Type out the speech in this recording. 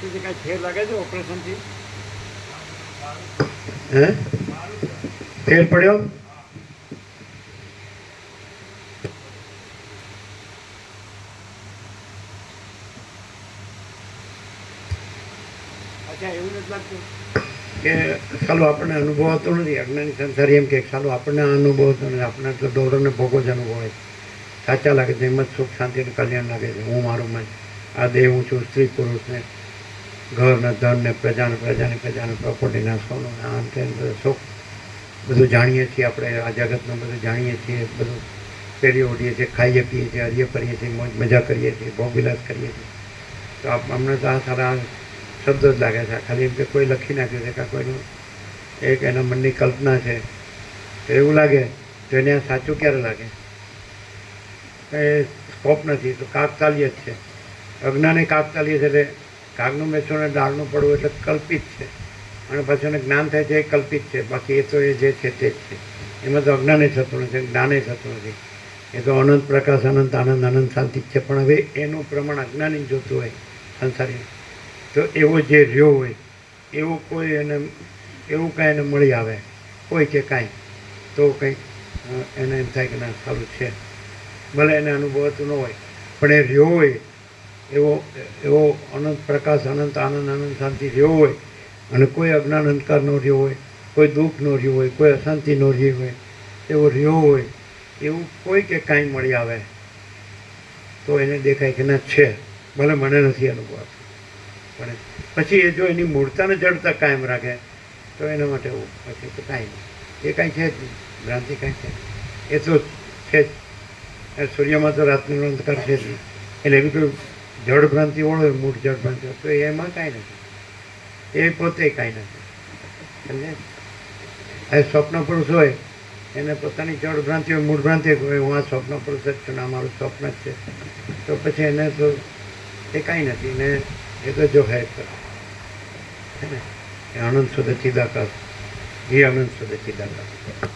કાંઈ ફેર લાગે છે ઓપરેશનથી? હે? ફેર પડ્યો? અચ્છા એવું નથી લાગતું? કે ચાલો આપણને અનુભવ આવતો નથી. અજ્ઞાની સંસાર એમ કે ચાલો આપણને અનુભવ આવતો નથી. આપણને તો દોડોને ભોગો જ અનુભવ હોય. સાચા લાગે છે એમ જ સુખ શાંતિ અને કલ્યાણ લાગે છે. હું મારું મન આ દેહ હું છું સ્ત્રી પુરુષને ઘર ધનને પ્રજાને, પ્રજાની, પ્રજાને પ્રોપર્ટીના સોનું આમ તેમ બધું સુખ. બધું જાણીએ છીએ આપણે, આ જગતનું બધું જાણીએ છીએ, બધું પહેરી ઓઢીએ છીએ, ખાઈએ પીએ છીએ, હરીએ ફરીએ છીએ, મોજ મજા કરીએ છીએ ભોગવિલાસ કરીએ છીએ. તો અમને તો આ સારા શબ્દ જ લાગે છે. ખાલી એમ કે કોઈ લખી નાખ્યું છે કે કોઈનું એક એના મનની કલ્પના છે. તો એવું લાગે, તો એને આ સાચું ક્યારે લાગે? એ સ્કોપ નથી, તો કાકતાલીય જ છે. અજ્ઞાને કાકતાલીય છે એટલે કાગનું બેસવું અને ડાળનું પડવું એટલે કલ્પિત છે. અને પછી એને જ્ઞાન થાય છે એ કલ્પિત છે. બાકી એ તો એ જે છે તે જ છે. એમાં તો અજ્ઞાને થતું નથી, જ્ઞાને થતું નથી. એ તો અનંત પ્રકાશ, અનંત આનંદ આનંદ શાંતિ છે. પણ હવે એનું પ્રમાણ અજ્ઞાની જોતું હોય સંસારી. તો એવો જે રહ્યો હોય, એવો કોઈ એને, એવું કાંઈ એને મળી આવે. કોઈ કે કાંઈ. તો કંઈક એને એમ થાય કે ના, સારું છે. ભલે એને અનુભવાતું ન હોય. પણ એ રહ્યો હોય એવો એવો અનંત પ્રકાશ, અનંત આનંદ આનંદ શાંતિ રહ્યો હોય અને કોઈ અજ્ઞાન અંધકાર ન રહ્યો હોય, કોઈ દુઃખ ન રહ્યું હોય, કોઈ અશાંતિ ન રહી હોય, એવો રહ્યો હોય, એવું કોઈ કે કાંઈ મળી આવે, તો એને દેખાય કે ના છે. ભલે મને નથી અનુભવ પણ પછી એ જો એની મૂળતાને જડતા કાયમ રાખે, તો એના માટે પછી તો કાંઈ નહીં. એ કાંઈ છે જ નહીં. ભ્રાંતિ કાંઈ છે એ તો છે જ. સૂર્યમાં તો રાતનો અંધકાર છે જ નહીં. એટલે એવી કોઈ જળ ઓળો, મૂળ જળભ્રાંતિ તો એમાં કાંઈ નથી. એ પોતે કાંઈ નથી. સમજે? એ સ્વપ્ન પુરુષ હોય, એને પોતાની જળભ્રાંતિ હોય મૂળભ્રાંતિ હોય, હું આ સ્વપ્ન પુરુષ જ છું આ મારું સ્વપ્ન જ છે. તો પછી એને તો એ કાંઈ નથી. ને એ તો જો હે ને? એ અનંત સુધી ચિદાકાશ. એ અનંત સુધી ચિદાકાશ.